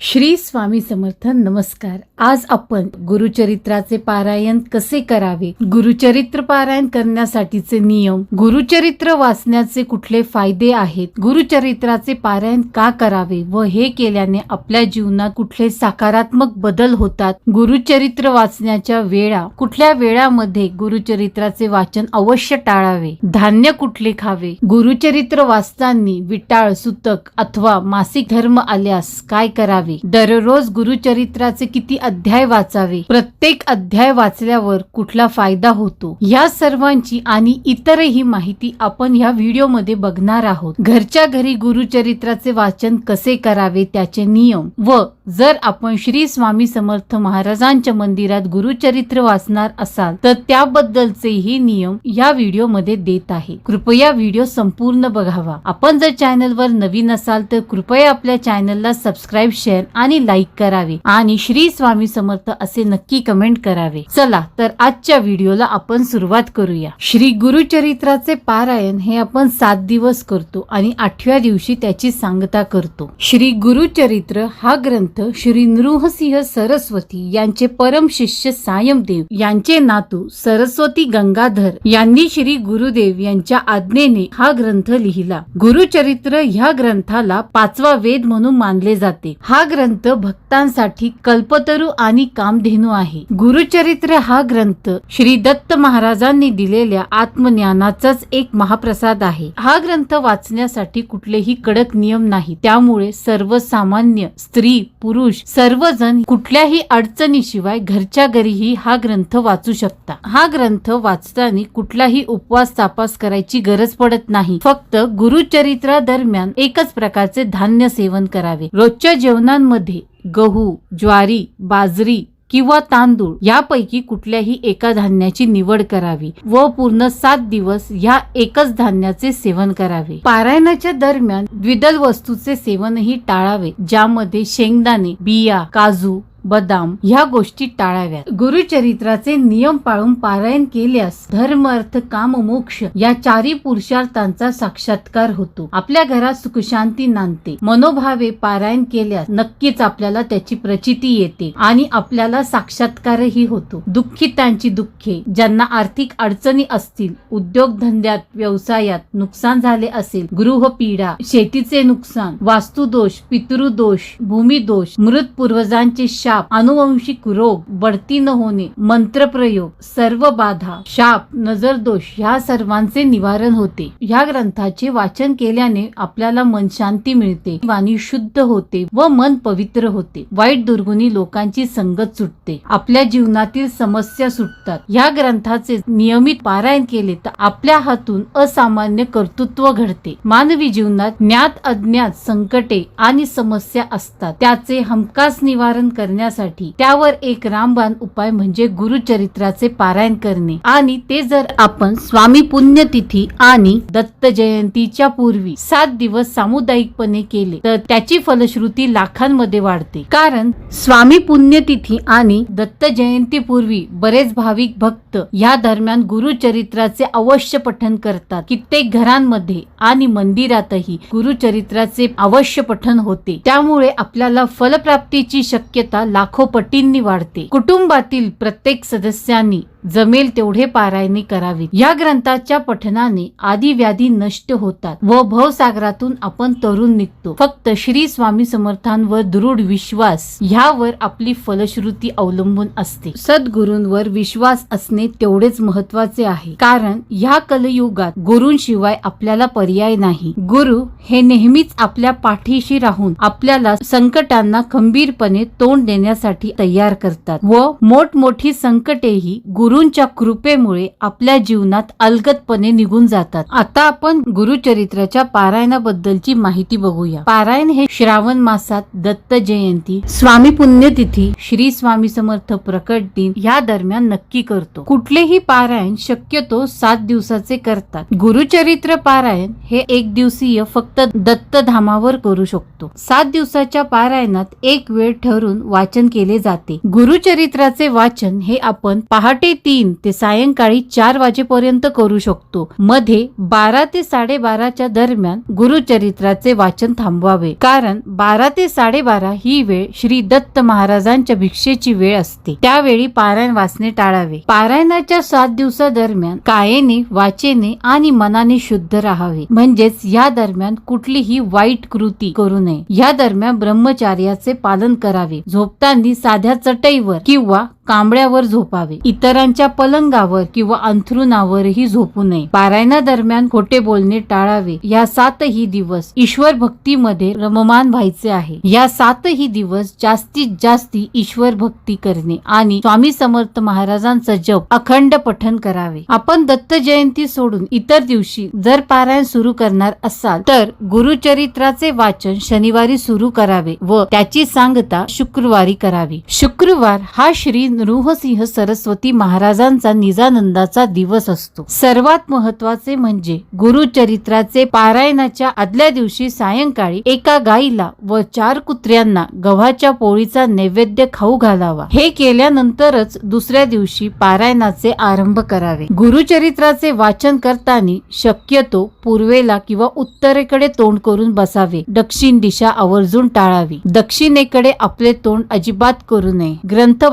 श्री स्वामी समर्थ नमस्कार. आज आपण गुरुचरित्राचे पारायण कसे करावे? गुरुचरित्र पारायण करण्यासाठीचे नियम गुरुचरित्र वाचण्याचे कुठले फायदे आहेत? गुरुचरित्राचे पारायण का करावे व हे केल्याने आपल्या जीवनात कुठले सकारात्मक बदल होतात? गुरुचरित्र वाचण्याच्या वेळा कुठल्या वेळामध्ये गुरुचरित्राचे वाचन अवश्य टाळावे? धान्य कुठले खावे? गुरुचरित्र वाचताना विटाळ सुतक अथवा मासिक धर्म आल्यास काय करावे? दररोज गुरुचरित्राचे किती अध्याय वाचावे. प्रत्येक अध्याय वाचल्यावर कुठला फायदा होतो? या सर्वांची आणि इतरही माहिती आपण या व्हिडिओमध्ये बघणार आहोत. घरच्या घरी गुरुचरित्राचे वाचन कसे करावे त्याचे नियम. व जर आपण श्री स्वामी समर्थ महाराजांच्या मंदिरात गुरुचरित्र वाचणार असाल तर त्याबद्दलचेही नियम या व्हिडिओमध्ये देत आहे. कृपया व्हिडिओ संपूर्ण बघावा. आपण जर चॅनलवर नवीन असाल तर कृपया आपल्या चॅनलला सबस्क्राईब शेअर शेअर आणि लाईक करावे. आणि श्री स्वामी समर्थ असे नक्की कमेंट करावे. चला तर आजच्या व्हिडिओला आपण सुरुवात करूया. श्री गुरुचरित्राचे पारायण हे आपण सात दिवस करतो आणि आठव्या दिवशी त्याची सांगता करतो. श्री गुरुचरित्र हा ग्रंथ श्री नृहसिंह सरस्वती यांचे परम शिष्य सायमदेव यांचे नातू सरस्वती गंगाधर यांनी श्री गुरुदेव यांच्या आज्ञेने हा ग्रंथ लिहिला. गुरुचरित्र ह्या ग्रंथाला पाचवा वेद म्हणून मानले जाते. हा ग्रंथ भक्तांसाठी कल्पतरू आणि कामधेनू आहे. गुरुचरित्र हा ग्रंथ श्री दत्त महाराजांनी दिलेल्या आत्मज्ञानाचाच एक महाप्रसाद आहे. हा ग्रंथ वाचण्यासाठी कुठलेही कडक नियम नाही. त्यामुळे सर्वसामान्य स्त्री पुरुष सर्वजण कुठल्याही अडचणीशिवाय घरच्या घरीही हा ग्रंथ वाचू शकता. हा ग्रंथ वाचताना कुठलाही उपवास तापास करायची गरज पडत नाही. फक्त गुरुचरित्रा दरम्यान एकच प्रकारचे धान्य सेवन करावे. रोजच्या जेवणांमध्ये गहू ज्वारी बाजरी किंवा तांदूळ यापैकी कुठल्याही एका धान्याची निवड करावी व पूर्ण सात दिवस ह्या एकच धान्याचे सेवन करावे. पारायणाच्या दरम्यान द्विदल वस्तूचे सेवनही टाळावे ज्यामध्ये शेंगदाणे बिया काजू बदाम ह्या गोष्टी टाळाव्यात. गुरुचरित्राचे नियम पाळून पारायण केल्यास धर्म अर्थ काम मोक्ष या चारी पुरुषार्थांचा साक्षात्कार होतो. आपल्या घरात सुखशांती नांदते. मनोभावे पारायण केल्यास नक्कीच आपल्याला त्याची प्रचिती येते आणि आपल्याला साक्षात्कारही होतो. दुःखितांची दुःखे ज्यांना आर्थिक अडचणी असतील उद्योगधंद्यात व्यवसायात नुकसान झाले असेल गृहपीडा शेतीचे नुकसान वास्तुदोष पितृदोष भूमिदोष मृत पूर्वजांचे शाप अनुवंशिक रोग बढती न होणे मंत्रप्रयोग सर्व बाधा शाप नजरदोष ह्या सर्वांचे निवारण होते. ह्या ग्रंथाचे वाचन केल्याने आपल्याला मन शांती मिळते वाणी शुद्ध होते व मन पवित्र होते. वाईट दुर्गुणी लोकांची संगत सुटते. आपल्या जीवनातील समस्या सुटतात. ह्या ग्रंथाचे नियमित पारायण केले तर आपल्या हातून असामान्य कर्तृत्व घडते. मानवी जीवनात ज्ञात अज्ञात संकटे आणि समस्या असतात. त्याचे हमखास निवारण करण्यासाठी. त्यावर एक रामबाण उपाय म्हणजे गुरुचरित्राचे पारायण करणे. आणि ते जर आपण स्वामी पुण्यतिथी आणि दत्त जयंतीच्या पूर्वी सात दिवस सामुदायिकपणे केले तर त्याची फलश्रुती लाखांमध्ये वाढते. कारण स्वामी पुण्यतिथी आणि दत्त जयंती पूर्वी बरेच भाविक भक्त या दरम्यान गुरुचरित्राचे अवश्य पठन करतात. कित्येक घरांमध्ये आणि मंदिरातही गुरुचरित्राचे अवश्य पठन होते. त्यामुळे आपल्याला फलप्राप्तीची शक्यता लाखो पटींनी वाढते. कुटुंबातील प्रत्येक सदस्यांनी जमेल तेवढे पारायणे करावी या ग्रंथाच्या पठनाने आदी व्याधी नष्ट होतात व भवसागरातून आपण तरुण निघतो. फक्त श्री स्वामी समर्थांवर दृढ विश्वास ह्यावर आपली फलश्रुती अवलंबून असते. सद्गुरूंवर विश्वास असणे तेवढेच महत्त्वाचे आहे. कारण ह्या कलयुगात गुरूंशिवाय आपल्याला पर्याय नाही. गुरु हे नेहमीच आपल्या पाठीशी राहून आपल्याला संकटांना खंबीरपणे तोंड देण्यासाठी तयार करतात व मोठमोठी संकटेही गुरु गुरूंच्या कृपेमुळे आपल्या जीवनात अलगदपणे निघून जातात. आता आपण गुरुचरित्राच्या पारायणाबद्दलची माहिती बघूया. पारायण हे श्रावण मासात दत्त जयंती स्वामी पुण्यतिथी श्री स्वामी समर्थ प्रकट दिन या दरम्यान नक्की करतो. कुठलेही पारायण शक्यतो सात दिवसाचे करतात. गुरुचरित्र पारायण हे एक दिवसीय फक्त दत्त धामावर करू शकतो. सात दिवसाच्या पारायणात एक वेळ ठरून वाचन केले जाते. गुरुचरित्राचे वाचन हे आपण पहाटे तीन ते सायंकाळी चार वाजेपर्यंत करू शकतो. मध्ये बारा ते साडेबाराच्या दरम्यान गुरुचरित्राचे वाचन थांबवावे. कारण बारा ते साडेबारा ही वेळ श्री दत्त महाराजांच्या भिक्षेची वेळ असते. त्यावेळी पारायण वाचणे टाळावे. पारायणाच्या सात दिवसादरम्यान कायेने वाचेने आणि मनाने शुद्ध राहावे. म्हणजेच या दरम्यान कुठलीही वाईट कृती करू नये. या दरम्यान ब्रह्मचार्याचे पालन करावे. झोपताना साध्या चटईवर किंवा कांबळ्यावर झोपावे. इतरांच्या पलंगावर किंवा अंथरुणावरही झोपू नये. पारायणा दरम्यान खोटे बोलणे टाळावे. या सातही दिवस ईश्वर भक्तीमध्ये रममान व्हायचे आहे. या सातही दिवस जास्तीत जास्ती ईश्वर भक्ती करणे आणि स्वामी समर्थ महाराजांचा जप अखंड पठन करावे. आपण दत्त जयंती सोडून इतर दिवशी जर पारायण सुरू करणार असाल तर गुरुचरित्राचे वाचन शनिवारी सुरू करावे व त्याची सांगता शुक्रवारी करावी. शुक्रवार हा श्री नृहसिंह सरस्वती महाराजांचा निजानंदाचा दिवस असतो. सर्वात महत्त्वाचे म्हणजे गुरुचरित्राचे पारायणाच्या आदल्या दिवशी सायंकाळी एका गाईला व चार कुत्र्यांना गव्हाच्या पोळीचा नैवेद्य खाऊ घालावा. हे केल्यानंतरच दुसऱ्या दिवशी पारायणाचे आरंभ करावे. गुरुचरित्राचे वाचन करताना शक्यतो पूर्वेला किंवा उत्तरेकडे तोंड करून बसावे. दक्षिण दिशा आवर्जून टाळावी. दक्षिणेकडे आपले तोंड अजिबात करू नये. ग्रंथ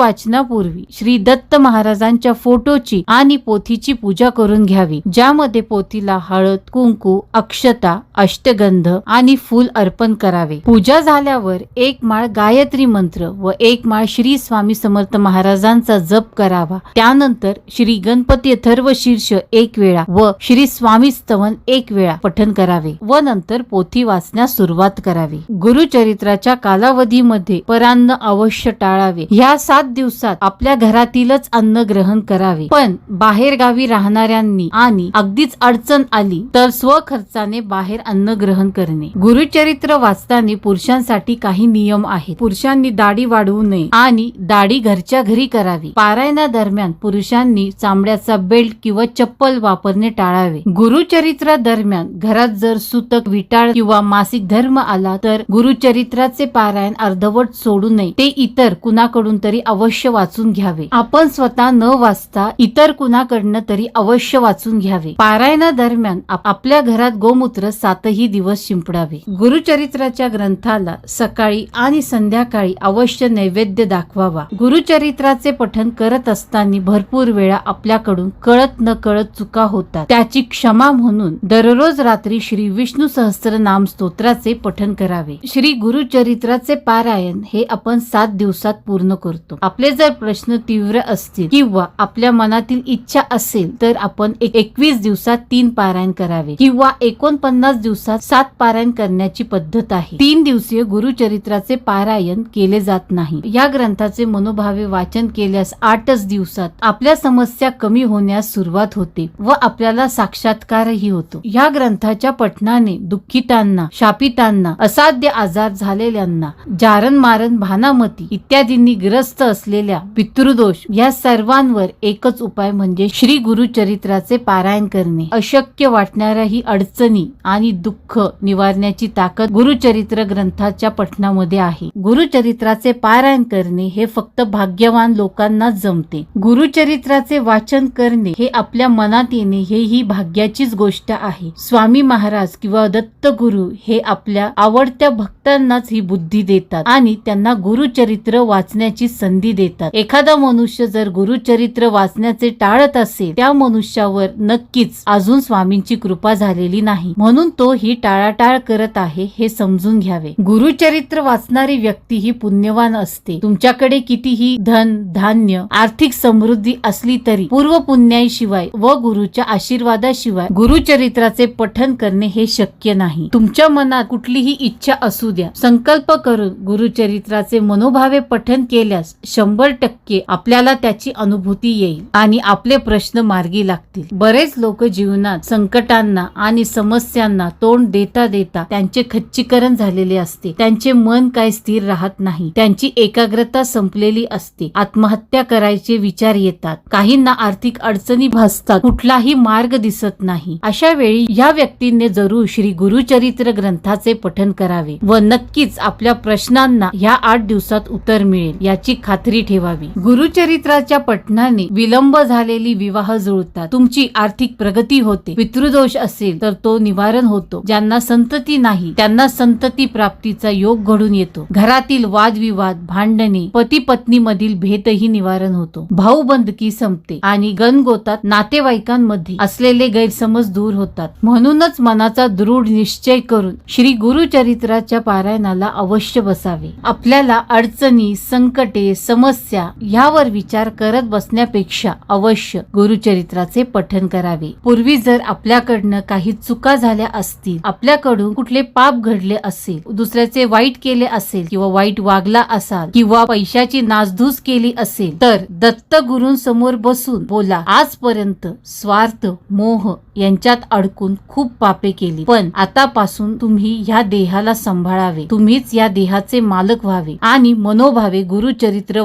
वाचनापूर्वी श्री दत्त महाराजांच्या फोटोची आणि पोथीची पूजा करून घ्यावी. ज्यामध्ये पोथीला हळद कुंकू अक्षता अष्टगंध आणि फूल अर्पण करावे. पूजा झाल्यावर एक माळ गायत्री मंत्र व एक माळ श्री स्वामी समर्थ महाराजांचा जप करावा. त्यानंतर श्री गणपती अथर्व शीर्ष एक वेळा व श्री स्वामी स्तवन एक वेळा पठन करावे व नंतर पोथी वाचण्यास सुरुवात करावी. गुरुचरित्राच्या कालावधीमध्ये परान्न अवश्य टाळावे. ह्या सात दिवसात आपल्या घरातीलच अन्न ग्रहण करावे. पण बाहेर गावी राहणाऱ्यांनी आणि अगदीच अडचण आली तर स्वखर्चाने बाहेर अन्न ग्रहण करणे. गुरुचरित्र वाचताना पुरुषांसाठी काही नियम आहेत. पुरुषांनी दाढी वाढवू नये आणि दाढी घरच्या घरी करावी. पारायणा दरम्यान पुरुषांनी चांबड्याचा बेल्ट किंवा चप्पल वापरणे टाळावे. गुरुचरित्रा दरम्यान घरात जर सुतक विटाळ किंवा मासिक धर्म आला तर गुरुचरित्राचे पारायण अर्धवट सोडू नये. ते इतर कुणाकडून तरी अवश्य वाचून घ्यावे. आपण स्वतः न वाचता इतर कुणाकडनं तरी अवश्य वाचून घ्यावे. पारायणा दरम्यान आपल्या घरात गोमूत्र सातही दिवस शिंपडावे. गुरुचरित्राच्या ग्रंथाला सकाळी आणि संध्याकाळी अवश्य नैवेद्य दाखवावा. गुरुचरित्राचे पठन करत असताना भरपूर वेळा आपल्याकडून कळत न कळत चुका होतात. त्याची क्षमा म्हणून दररोज रात्री श्री विष्णू सहस्त्र नाम स्तोत्राचे पठन करावे. श्री गुरुचरित्राचे पारायण हे आपण सात दिवसात पूर्ण करतो. आपले जर प्रश्न तीव्र असतील किंवा आपल्या मनातील इच्छा असेल तर आपण एकवीस दिवसात तीन पारायण करावे किंवा एकोणपन्नास दिवसात सात पारायण करण्याची पद्धत आहे. तीन दिवसीय गुरुचरित्राचे पारायण केले जात नाही. या ग्रंथाचे मनोभावे वाचन केल्यास आठच दिवसात आपल्या समस्या कमी होण्यास सुरुवात होते व आपल्याला साक्षात्कारही होतो. या ग्रंथाच्या पठनाने दुःखितांना शापितांना असाध्य आजार झालेल्यांना जारण मारण भानामती इत्यादींनी ग्रस्त असलेल्या पितृदोष या सर्वांवर एकच उपाय म्हणजे श्री गुरुचरित्राचे पारायण करणे. अशक्य वाटणाऱ्या ही अडचणी आणि दुःख निवारण्याची ताकद गुरुचरित्र ग्रंथाच्या पठणामध्ये आहे. गुरुचरित्राचे पारायण करणे हे फक्त भाग्यवान लोकांनाच जमते. गुरुचरित्राचे वाचन करणे हे आपल्या मनात येणे हे ही भाग्याचीच गोष्ट आहे. स्वामी महाराज किंवा दत्त गुरु हे आपल्या आवडत्या भक्तांनाच ही बुद्धी देतात आणि त्यांना गुरुचरित्र वाचण्याची संधी देतात. एखादा मनुष्य जर गुरुचरित्र वाचण्याचे टाळत असेल त्या मनुष्यावर नक्कीच अजून स्वामींची कृपा झालेली नाही. म्हणून तो ही टाळाटाळ करत आहे हे समजून घ्यावे. गुरुचरित्र वाचणारी व्यक्ती ही पुण्यवान असते. तुमच्याकडे कितीही धन धान्य आर्थिक समृद्धी असली तरी पूर्व पुण्याशिवाय व गुरुच्या आशीर्वादाशिवाय गुरुचरित्राचे पठन करणे हे शक्य नाही. तुमच्या मनात कुठलीही इच्छा असू द्या. संकल्प करून गुरुचरित्राचे मनोभावे पठन केल्यास शंभर टक्के आपल्याला त्याची अनुभूती येईल आणि आपले प्रश्न मार्गी लागतील. बरेच लोक जीवनात संकटांना आणि समस्यांना तोंड देता देता त्यांचे खच्चीकरण झालेले असते. त्यांचे मन काय स्थिर राहत नाही. त्यांची एकाग्रता संपलेली असते. आत्महत्या करायचे विचार येतात. काहींना आर्थिक अडचणी भासतात. कुठलाही मार्ग दिसत नाही. अशा वेळी या व्यक्तीने जरूर श्री गुरुचरित्र ग्रंथाचे पठन करावे व नक्कीच आपल्या प्रश्नांना ह्या आठ दिवसात उत्तर मिळेल याची खात्री ठेवा व्हावी गुरुचरित्राच्या पठणाने विलंब झालेली विवाह जुळतात. तुमची आर्थिक प्रगती होते. पितृदोष असेल तर तो निवारण होतो. ज्यांना संतती नाही त्यांना संतती प्राप्तीचा योग घडून येतो. घरातील वादविवाद भांडणे पती पत्नी मधील भेदही निवारण होतो. भाऊबंदकी संपते आणि गणगोतात नातेवाईकांमध्ये असलेले गैरसमज दूर होतात. म्हणूनच मनाचा दृढ निश्चय करून श्री गुरुचरित्राच्या पारायणाला अवश्य बसावे. आपल्याला अडचणी संकटे समस्या यावर विचार करत बसण्यापेक्षा अवश्य गुरुचरित्राचे पठन करावे. पूर्वी जर आपल्याकडनं काही चुका झाल्या असतील आपल्याकडून कुठले पाप घडले असेल दुसऱ्याचे वाईट केले असेल किंवा वाईट वागला असाल किंवा पैशाची नासधूस केली असेल तर दत्त गुरूंसमोर बसून बोला आजपर्यंत स्वार्थ मोह यांच्यात अडकून खूप पापे केली. पण आतापासून तुम्ही ह्या देहाला सांभाळावे. तुम्हीच या देहाचे मालक व्हावे आणि मनोभावे गुरुचरित्र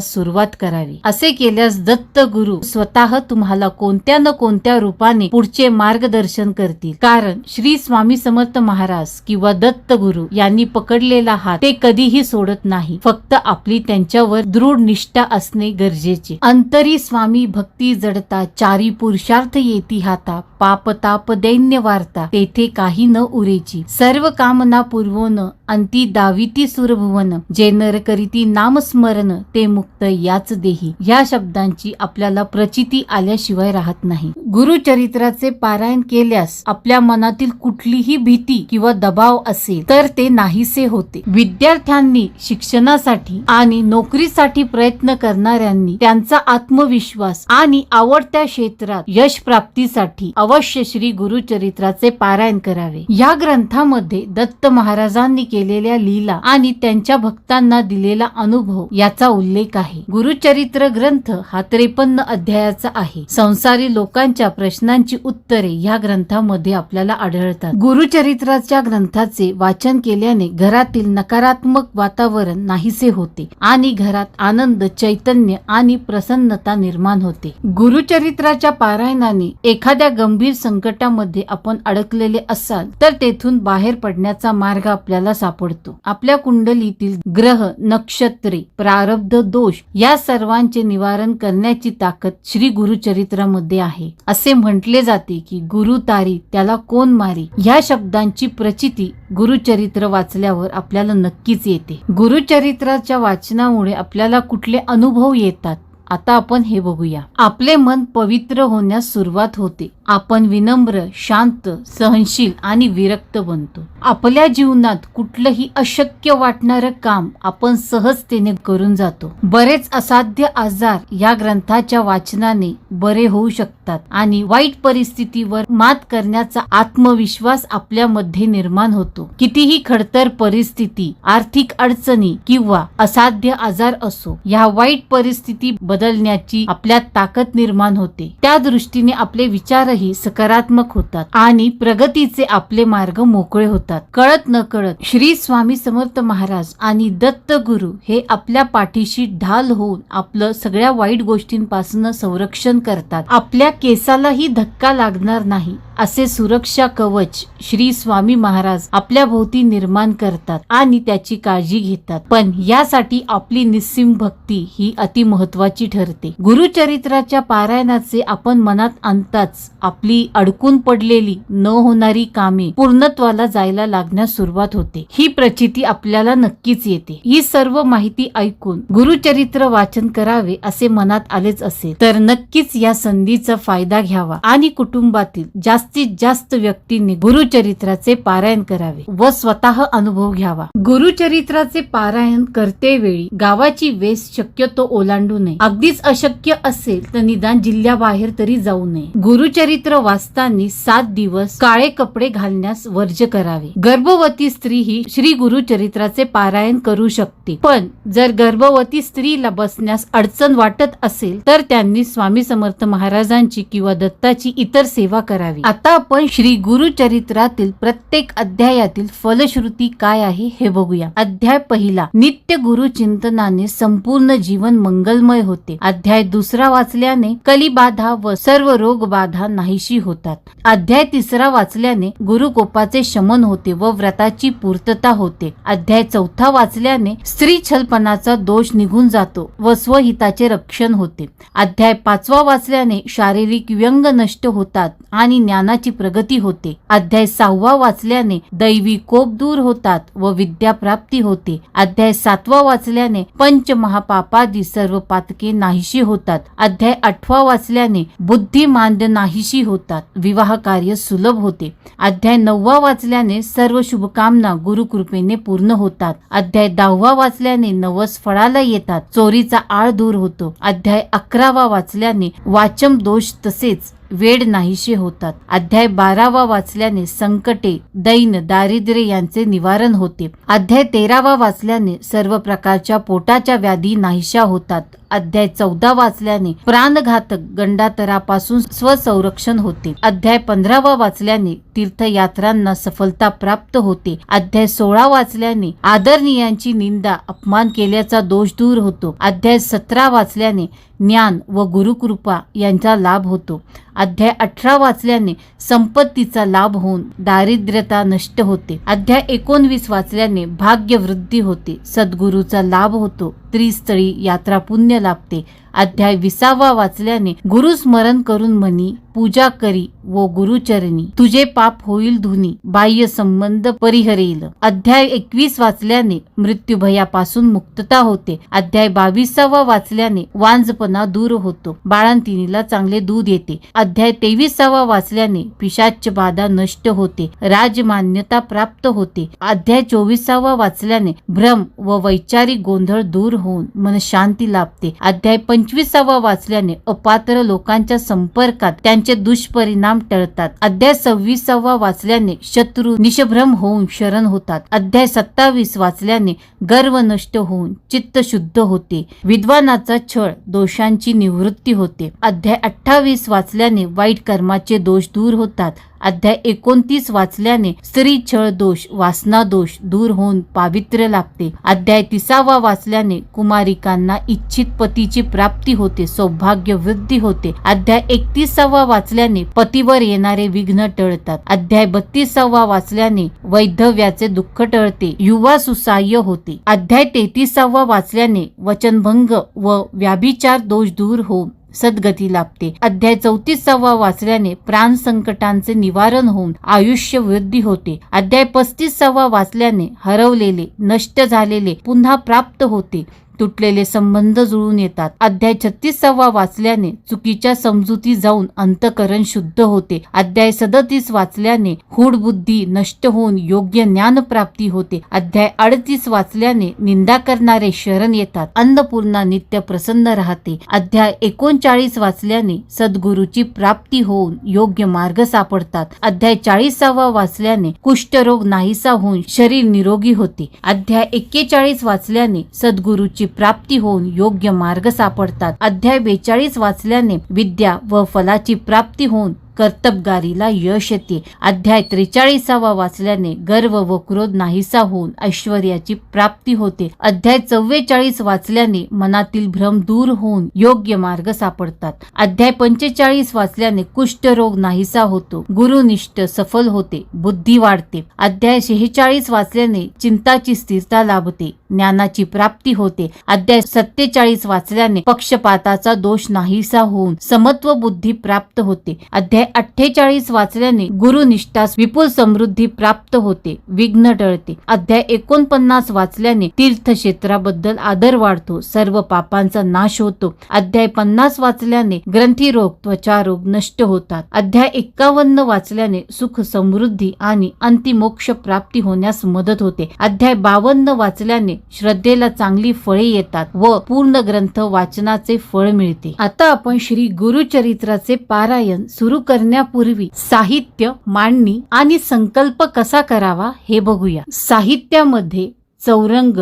करण्यास सुरुवात करावी. असे केल्यास दत्त गुरु स्वतः तुम्हाला कोणत्या न कोणत्या रूपाने पुढचे मार्गदर्शन करतील. कारण श्री स्वामी समर्थ महाराज किंवा दत्त गुरु यांनी पकडलेला हात ते कधीही सोडत नाही. फक्त आपली त्यांच्यावर दृढ निष्ठा असणे गरजेचे. अंतरी स्वामी भक्ती जडता चारी पुरुषार्थ येती हाता पाप ताप दैन्य वार्ता. तेथे काही न उरेची. सर्व कामना पूर्वोन अंती दाविती सुरभुवन. जे नर करीती नामस्मरण ते मुक्त याच देही. या शब्दांची आपल्याला प्रचिती आल्याशिवाय राहत नाही. गुरुचरित्राचे पारायण केल्यास आपल्या मनातील कुठलीही भीती किंवा दबाव असेल तर ते नाहीसे होते. विद्यार्थ्यांनी शिक्षणासाठी आणि नोकरीसाठी प्रयत्न करणाऱ्यांनी त्यांचा आत्मविश्वास आणि आवडत्या क्षेत्रात यश प्राप्तीसाठी अवश्य श्री गुरुचरित्राचे पारायण करावे. या ग्रंथामध्ये दत्त महाराजांनी केलेल्या लीला आणि त्यांच्या भक्तांना दिलेला अनुभव याचा उल्लेख आहे. गुरुचरित्र ग्रंथ हा त्रेपन्न अध्यायाचा आहे. संसारी लोकांच्या प्रश्नांची उत्तरे या ग्रंथामध्ये आपल्याला आढळतात. गुरुचरित्राच्या ग्रंथाचे वाचन केल्याने घरातील नकारात्मक वातावरण नाहीसे होते आणि घरात आनंद चैतन्य आणि प्रसन्नता निर्माण होते. गुरुचरित्राच्या पारायणाने एखाद्या गंभीर गंभीर संकटामध्ये आपण अडकलेले असाल तर तेथून बाहेर पडण्याचा मार्ग आपल्याला सापडतो. आपल्या कुंडलीतील ग्रह नक्षत्रे प्रारब्ध दोष या सर्वांचे निवारण करण्याची ताकद श्री गुरुचरित्रामध्ये आहे. असे म्हटले जाते की गुरु तारी त्याला कोण मारी? या शब्दांची प्रचिती गुरुचरित्र वाचल्यावर आपल्याला नक्कीच येते. गुरुचरित्राच्या वाचनामुळे आपल्याला कुठले अनुभव येतात? आता आपण हे बघूया. आपले मन पवित्र होण्यास सुरुवात होते. आपण विनम्र शांत सहनशील आणि विरक्त बनतो. आपल्या जीवनात कुठलंही अशक्य वाटणारं काम आपण सहजतेने करून जातो. बरेच असाध्य आजार या ग्रंथाच्या वाचनाने बरे होऊ शकतात आणि वाईट परिस्थितीवर मात करण्याचा आत्मविश्वास आपल्यामध्ये निर्माण होतो. कितीही खडतर परिस्थिती आर्थिक अडचणी किंवा असाध्य आजार असो या वाईट परिस्थिती बदलण्याची आपल्यात ताकद निर्माण होते. त्या दृष्टीने आपले विचारही सकारात्मक होतात आणि प्रगतीचे आपले मार्ग मोकळे होतात. कळत न कळत श्री स्वामी समर्थ महाराज आणि दत्त गुरु हे आपल्या पाठीशी ढाल होऊन आपलं सगळ्या वाईट गोष्टींपासून संरक्षण करतात. आपल्या केसालाही धक्का लागणार नाही. असे सुरक्षा कवच श्री स्वामी महाराज आपल्या भोवती निर्माण करतात आणि त्याची काळजी घेतात. पण यासाठी आपली निस्सिम भक्ती ही अति महत्वाची ठरते. गुरुचरित्राच्या पारायणाचे आपण मनात आणताच आपली अडकून पडलेली न होणारी कामे पूर्णत्वाला जायला लागण्यास सुरुवात होते. ही प्रचिती आपल्याला नक्कीच येते. ही सर्व माहिती ऐकून गुरुचरित्र वाचन करावे असे मनात आलेच असेल तर नक्कीच या संधीचा फायदा घ्यावा आणि कुटुंबातील जास्त जास्तीत जास्त व्यक्तींनी गुरुचरित्राचे पारायण करावे व स्वतः अनुभव घ्यावा. गुरुचरित्राचे पारायण करते वेळी गावाची वेस शक्यतो ओलांडू नये. अगदीच अशक्य असेल तर निदान जिल्ह्याबाहेर तरी जाऊ नये. गुरुचरित्र वाचताना सात दिवस काळे कपडे घालण्यास वर्ज करावे. गर्भवती स्त्री ही श्री गुरुचरित्राचे पारायण करू शकते. पण जर गर्भवती स्त्रीला बसण्यास अडचण वाटत असेल तर त्यांनी स्वामी समर्थ महाराजांची किंवा दत्ताची इतर सेवा करावी. आता आपण श्री गुरुचरित्रातील प्रत्येक अध्यायातील फलश्रुती काय आहे हे बघूया. अध्याय पहिला. नित्य गुरु चिंतनाने संपूर्ण जीवन मंगलमय होते. अध्याय दुसरा वाचल्याने कलिबाधा व सर्व रोग बाधा नाहीशी होतात. अध्याय तिसरा वाचल्याने गुरुकोपाचे शमन होते व व्रताची पूर्तता होते. अध्याय चौथा वाचल्याने स्त्री छलपणाचा दोष निघून जातो व स्वहिताचे रक्षण होते. अध्याय पाचवा वाचल्याने शारीरिक व्यंग नष्ट होतात आणि ज्ञानाची प्रगती होते. अध्याय सहावा वाचल्याने दैवी कोप दूर होतात व विद्या प्राप्ती होते. अध्याय सातवा वाचल्याने पंच महापापादी सर्व पातके नाहीशी होतात. अध्याय आठवा वाचल्याने बुद्धी नाहीशी होतात. विवाह कार्य सुलभ होते. अध्याय नववा वाचल्याने सर्व शुभकामना गुरुकृपेने पूर्ण होतात. अध्याय दहावा वाचल्याने नवस फळाला येतात. चोरीचा आळ दूर होतो. अध्याय अकरावा वाचल्याने वाचम दोष तसेच वेड नाहीशे होतात. अध्याय बारावा वाचल्याने संकटे दैन दारिद्र्य यांचे निवारण होते. अध्याय तेरावा वाचल्याने सर्व प्रकारच्या पोटाच्या व्याधी नाहीशा होतात. अध्याय चौदा वाचल्याने प्राणघातक गंडातरापासून स्वसंरक्षण होते. अध्याय पंधरावा वाचल्याने तीर्थयात्रांना सफलता प्राप्त होते. अध्याय सोळा वाचल्याने आदरणीयांची निंदा अपमान केल्याचा दोष दूर होतो. अध्याय सतरा वाचल्याने ज्ञान व गुरुकृपा यांचा लाभ होतो. अध्याय अठरा वाचल्याने संपत्तीचा लाभ होऊन दारिद्र्यता नष्ट होते. अध्याय एकोणवीस वाचल्याने भाग्यवृद्धी होते. सद्गुरूचा लाभ होतो. त्रिस्थळी यात्रा पुण्य लागते. अध्याय विसावा वाचल्याने गुरु स्मरण करून म्हणी पूजा करी व गुरुचरणी तुझे पाप होईल धुनी बाह्य संबंध परिहरेल. अध्याय एकवीस वाचल्याने मृत्यूभयापासून मुक्तता होते. अध्याय बावीसावा वाचल्याने वांजपणा दूर होतो. बाळांतिनीला चांगले दूध येते. अध्याय तेवीसावा वाचल्याने पिशाच बाधा नष्ट होते. राजमान्यता प्राप्त होते. अध्याय चोवीसावा वाचल्याने भ्रम व वैचारिक गोंधळ दूर होऊन मन शांती लाभते. अध्याय पंचवीसावा वाचल्याने अपात्र लोकांच्या संपर्कात त्यांचे दुष्परिणाम टळतात. अध्याय सव्वीसावा वाचल्याने शत्रू निशभ्रम होऊन शरण होतात. अध्याय सत्तावीस वाचल्याने गर्व नष्ट होऊन चित्त शुद्ध होते. विद्वानाचा छळ दोषांची निवृत्ती होते. अध्याय अठ्ठावीस वाचल्याने वाईट कर्माचे दोष दूर होतात. अध्याय एकोणतीस वाचल्याने स्त्री छळ दोष वासना दोष दूर होऊन पावित्र्य लाभते. अध्याय तिसावा वाचल्याने कुमारिकांना इच्छित पतीची प्राप्ती होते सौभाग्य वृद्धी होते. अध्याय एकतीसावा वाचल्याने पतीवर येणारे विघ्न टळतात. अध्याय बत्तीसावा वाचल्याने वैधव्याचे दुःख टळते युवा सुसाह्य होते. अध्याय तेहतीसावा वाचल्याने वचनभंग व व्याभिचार दोष दूर होऊन सद्गती लाभते. अध्याय चौतीसावा वाचल्याने प्राण संकटांचे निवारण होऊन आयुष्य वृद्धी होते. अध्याय पस्तीसावा वाचल्याने हरवलेले नष्ट झालेले पुन्हा प्राप्त होते. तुटलेले संबंध जुळून येतात. अध्याय छत्तीसावा वाचल्याने चुकीच्या समजुती जाऊन अंतकरण शुद्ध होते. अध्याय सदतीस वाचल्याने हूड बुद्धी नष्ट होऊन योग्य ज्ञान प्राप्ती होते. अध्याय अडतीस वाचल्याने निंदा करणारे शरण येतात. अन्नपूर्णा नित्य प्रसन्न राहते. अध्याय एकोणचाळीस वाचल्याने सद्गुरूची प्राप्ती होऊन योग्य मार्ग सापडतात. अध्याय चाळीसावा वाचल्याने कुष्ठरोग नाहीसा होऊन शरीर निरोगी होते. अध्याय एक्केचाळीस वाचल्याने सद्गुरूची प्राप्ती होऊन योग्य मार्ग सापडतात. अध्याय बेचाळीस वाचल्याने विद्या व फलाची प्राप्ती होऊन कर्तबगारीला यश येते. अध्याय त्रेचाळीसावा वाचल्याने गर्व व क्रोध नाहीसा होऊन ऐश्वर्याची प्राप्ती होते. अध्याय चव्वेचाळीस वाचल्याने मनातील भ्रम दूर होऊन योग्य मार्ग सापडतात. अध्याय पंचेचाळीस वाचल्याने कुष्ठरोग नाहीसा होतो. गुरुनिष्ठ सफल होते. बुद्धी वाढते. अध्याय शेहेचाळीस वाचल्याने चिंताची स्थिरता लाभते. ज्ञानाची प्राप्ती होते. अध्याय सत्तेचाळीस वाचल्याने पक्षपाताचा दोष नाहीसा होऊन समत्व बुद्धी प्राप्त होते. अध्याय अठ्ठेचाळीस वाचल्याने गुरुनिष्ठास विपुल समृद्धी प्राप्त होते विघ्न टळते. अध्याय एकोणपन्नास वाचल्याने तीर्थक्षेत्राबद्दल आदर वाढतो सर्व पापांचा नाश होतो. अध्याय पन्नास वाचल्याने ग्रंथी रोग त्वचा रोग नष्ट होतात. अध्याय एक्कावन्न वाचल्याने सुख समृद्धी आणि अंतिमोक्ष प्राप्ती होण्यास मदत होते. अध्याय बावन्न वाचल्याने श्रद्धेला चांगली फळे येतात व पूर्ण ग्रंथ वाचनाचे फळ मिळते. आता आपण श्री गुरुचरित्राचे पारायण सुरू करण्यापूर्वी साहित्य मांडणी आणि संकल्प कसा करावा हे बघूया. साहित्यामध्ये चौरंग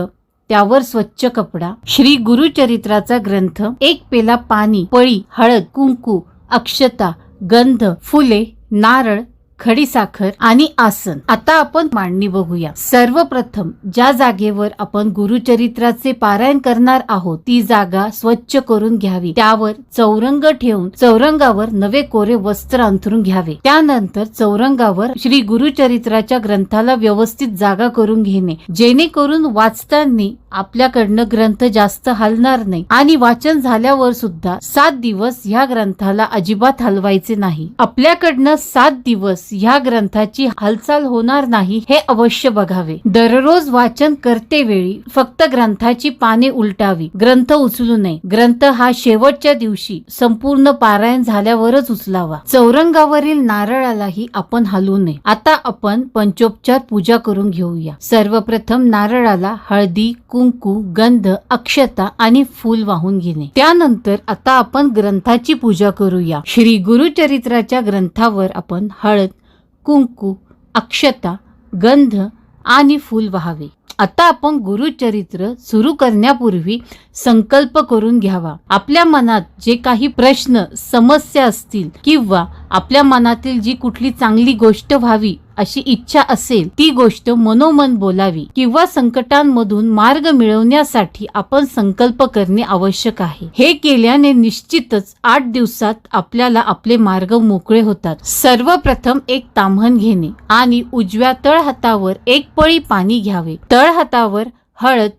त्यावर स्वच्छ कपडा श्री गुरुचरित्राचा ग्रंथ एक पेला पाणी पळी हळद कुंकू अक्षता गंध फुले नारळ खडीसाखर आणि आसन. आता आपण मांडणी बघूया. सर्वप्रथम ज्या जागेवर आपण गुरुचरित्राचे पारायण करणार आहोत ती जागा स्वच्छ करून घ्यावी. त्यावर चौरंग ठेवून चौरंगावर नवे कोरे वस्त्र अंथरून घ्यावे. त्यानंतर चौरंगावर श्री गुरुचरित्राच्या ग्रंथाला व्यवस्थित जागा करून घेणे. जेणेकरून वाचताना आपल्याकडनं ग्रंथ जास्त हलणार नाही आणि वाचन झाल्यावर सुद्धा सात दिवस ह्या ग्रंथाला अजिबात हलवायचे नाही. आपल्याकडनं सात दिवस ह्या ग्रंथाची हालचाल होणार नाही हे अवश्य बघावे. दररोज वाचन करते वेळी फक्त ग्रंथाची पाने उलटावी. ग्रंथ उचलू नये. ग्रंथ हा शेवटच्या दिवशी संपूर्ण पारायण झाल्यावरच उचलावा. चौरंगावरील नारळालाही आपण हलवू नये. आता आपण पंचोपचार पूजा करून घेऊया. सर्वप्रथम नारळाला हळदी कुंकू गंध अक्षता आणि फूल वाहून घेणे. त्यानंतर आता आपण ग्रंथाची पूजा करूया. श्री गुरुचरित्राच्या ग्रंथावर आपण हळद कुंकू अक्षता गंध आणि फूल व्हावे. आता आपण गुरुचरित्र सुरू करण्यापूर्वी संकल्प करून घ्यावा. आपल्या मनात जे काही प्रश्न समस्या असतील किंवा आपल्या मनातील जी कुठली चांगली गोष्ट व्हावी अशी इच्छा असेल ती गोष्ट मनोमन बोलावी किंवा संकटांमधून मार्ग मिळवण्यासाठी आपण संकल्प करणे आवश्यक आहे. हे केल्याने निश्चितच आठ दिवसात आपल्याला आपले मार्ग मोकळे होतात. सर्वप्रथम एक ताम्हण घेणे आणि उजव्या तळहातावर एक पळी पाणी घ्यावे. तळहातावर हळद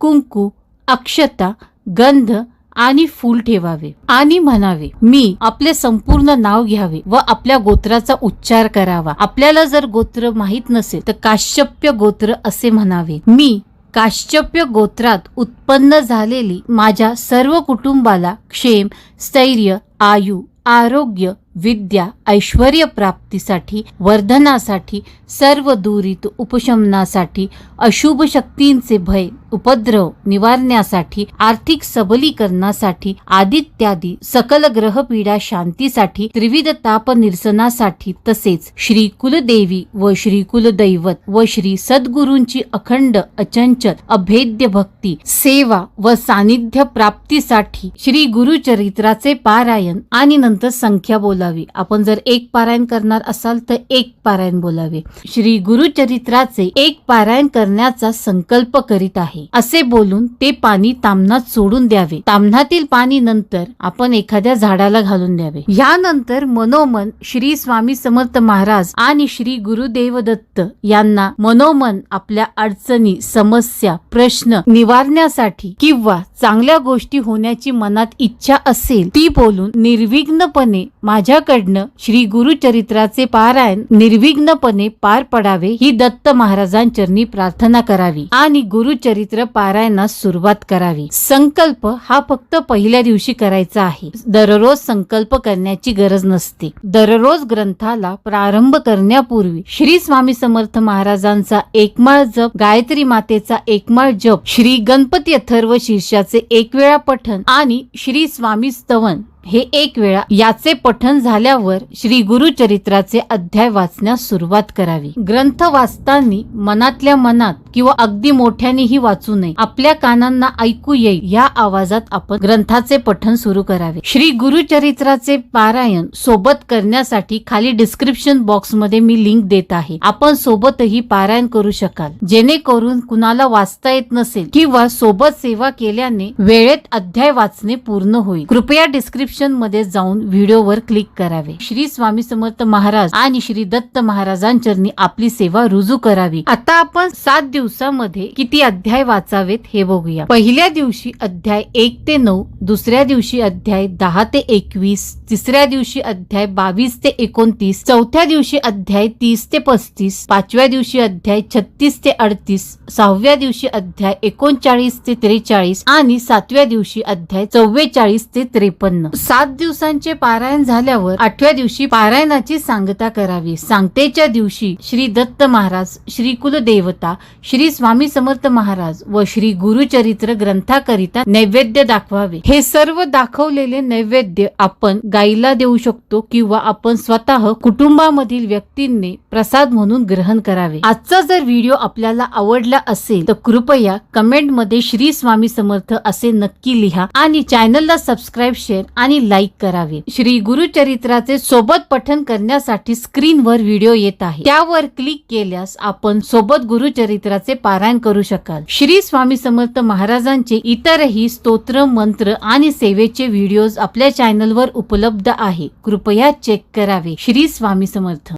कुंकू अक्षता गंध आणि फूल ठेवावे आणि म्हणावे मी आपले संपूर्ण नाव घ्यावे व आपल्या गोत्राचा उच्चार करावा. आपल्याला जर गोत्र माहीत नसेल तर काश्यप्य गोत्र असे म्हणावे मी काश्यप्य गोत्रात उत्पन्न झालेली माझ्या सर्व कुटुंबाला क्षेम स्थैर्य आयु आरोग्य विद्या ऐश्वर प्राप्तीसाठी वर्धनासाठी सर्व दुरित उपशमनासाठी अशुभ शक्तींचे भय उपद्रव निवारण्यासाठी आर्थिक सबलीकरणासाठी आदित्यादी सकल ग्रह पीडा शांतीसाठी त्रिविध ताप निरसनासाठी तसेच श्री कुलदेवी व श्री कुलदैवत व श्री सद्गुरूंची अखंड अचंचल अभेद्य भक्ती सेवा व सानिध्य प्राप्तीसाठी श्री गुरुचरित्राचे पारायण आणि नंतर संख्या बोला. बोलावी. आपण जर एक पारायण करणार असाल तर एक पारायण बोलावे. श्री गुरुचरित्राचे एक पारायण करण्याचा संकल्प करीत आहे. असे बोलून ते पाणी तामनात सोडून द्यावे. तामनातील पाणी नंतर आपण एखाद्या झाडाला घालून द्यावे. यानंतर मनोमन श्री स्वामी समर्थ महाराज आणि श्री गुरुदेव दत्त यांना मनोमन आपल्या अडचणी समस्या प्रश्न निवारण्यासाठी किंवा चांगल्या गोष्टी होण्याची मनात इच्छा असेल ती बोलून निर्विघ्नपणे माझ्या माझ्याकडनं श्री गुरुचरित्राचे पारायण निर्विघ्नपणे पार पडावे ही दत्त महाराजांचरणी प्रार्थना करावी आणि गुरुचरित्र पारायणास सुरुवात करावी. संकल्प हा फक्त पहिल्या दिवशी करायचा आहे. दररोज संकल्प करण्याची गरज नसते. दररोज ग्रंथाला प्रारंभ करण्यापूर्वी श्री स्वामी समर्थ महाराजांचा एकमाळ जप गायत्री मातेचा एकमाळ जप श्री गणपती अथर्व शीर्षाचे एक वेळा पठण आणि श्री स्वामी स्तवन हे एक वेळा याचे पठन झाल्यावर श्री गुरुचरित्राचे अध्याय वाचण्यास सुरुवात करावी. ग्रंथ वाचताना मनातल्या मनात किंवा अगदी मोठ्यानेही वाचू नये. आपल्या कानांना ऐकू येईल या आवाजात आपण ग्रंथाचे पठन सुरू करावे. श्री गुरुचरित्राचे पारायण सोबत करण्यासाठी खाली डिस्क्रिप्शन बॉक्समध्ये मी लिंक देत आहे. आपण सोबतही पारायण करू शकाल. जेणेकरून कुणाला वाचता येत नसेल किंवा सोबत सेवा केल्याने वेळेत अध्याय वाचणे पूर्ण होईल. कृपया डिस्क्रिप्शन मध्ये जाऊन व्हिडिओवर क्लिक करावे. श्री स्वामी समर्थ महाराज आणि श्री दत्त महाराजांचरणी आपली सेवा रुजू करावी. आता आपण सात दिवसामध्ये किती अध्याय वाचावेत हे बघूया. पहिल्या दिवशी अध्याय एक ते नऊ दुसऱ्या दिवशी अध्याय दहा ते एकवीस तिसऱ्या दिवशी अध्याय बावीस ते एकोणतीस चौथ्या दिवशी अध्याय तीस ते पस्तीस पाचव्या दिवशी अध्याय छत्तीस ते अडतीस सहाव्या दिवशी अध्याय एकोणचाळीस ते त्रेचाळीस आणि सातव्या दिवशी अध्याय चव्वेचाळीस ते त्रेपन्न. सात दिवसांचे पारायण झाल्यावर आठव्या दिवशी पारायणाची सांगता करावी. सांगतेच्या दिवशी श्री दत्त महाराज श्री कुलदेवता श्री स्वामी समर्थ महाराज व श्री गुरुचरित्र ग्रंथाकरिता नैवेद्य दाखवावे. हे सर्व दाखवलेले नैवेद्य आपण गाईला देऊ शकतो किंवा आपण स्वतः कुटुंबामधील व्यक्तींनी प्रसाद म्हणून ग्रहण करावे. आजचा जर व्हिडिओ आपल्याला आवडला असेल तर कृपया कमेंटमध्ये श्री स्वामी समर्थ असे नक्की लिहा आणि चॅनलला सबस्क्राईब शेअर आणि लाईक करावे. श्री गुरुचरित्राचे सोबत पठन करण्यासाठी स्क्रीनवर व्हिडिओ येत आहे. त्यावर क्लिक केल्यास आपण सोबत गुरुचरित्राचे पारायण करू शकाल. श्री स्वामी समर्थ महाराजांचे इतरही स्तोत्र मंत्र आणि सेवेचे व्हिडिओज आपल्या चॅनलवर उपलब्ध आहे. कृपया चेक करावे. श्री स्वामी समर्थ.